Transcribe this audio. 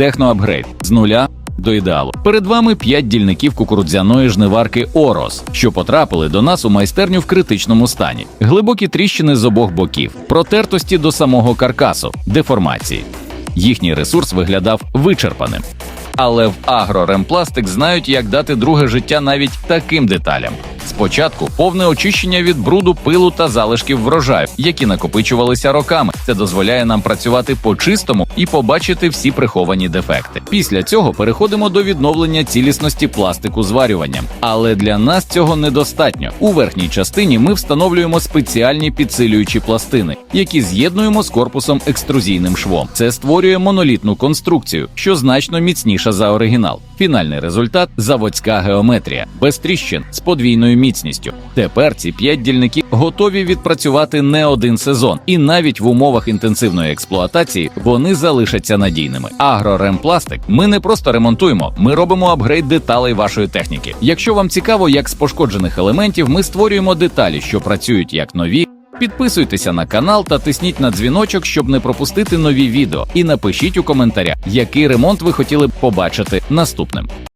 техноапгрейд з нуля до ідеалу. Перед вами 5 дільників кукурудзяної жниварки Орос, що потрапили до нас у майстерню в критичному стані. Глибокі тріщини з обох боків, протертості до самого каркасу, деформації. Їхній ресурс виглядав вичерпаним. Але в агроремпластик знають, як дати друге життя навіть таким деталям. Спочатку повне очищення від бруду, пилу та залишків врожаю, які накопичувалися роками. Це дозволяє нам працювати по-чистому і побачити всі приховані дефекти. Після цього переходимо до відновлення цілісності пластику зварюванням. Але для нас цього недостатньо. У верхній частині ми встановлюємо спеціальні підсилюючі пластини, які з'єднуємо з корпусом екструзійним швом. Це створює монолітну конструкцію, що значно міцніша за оригінал. Фінальний результат заводська геометрія, без тріщин з подвійною міцністю. Тепер ці п'ять дільників готові відпрацювати не один сезон, і навіть в умовах інтенсивної експлуатації вони залишаться надійними. Агроремпластик ми не просто ремонтуємо, ми робимо апгрейд деталей вашої техніки. Якщо вам цікаво, як з пошкоджених елементів ми створюємо деталі, що працюють як нові. Підписуйтеся на канал та тисніть на дзвіночок, щоб не пропустити нові відео. І напишіть у коментарях, який ремонт ви хотіли б побачити наступним.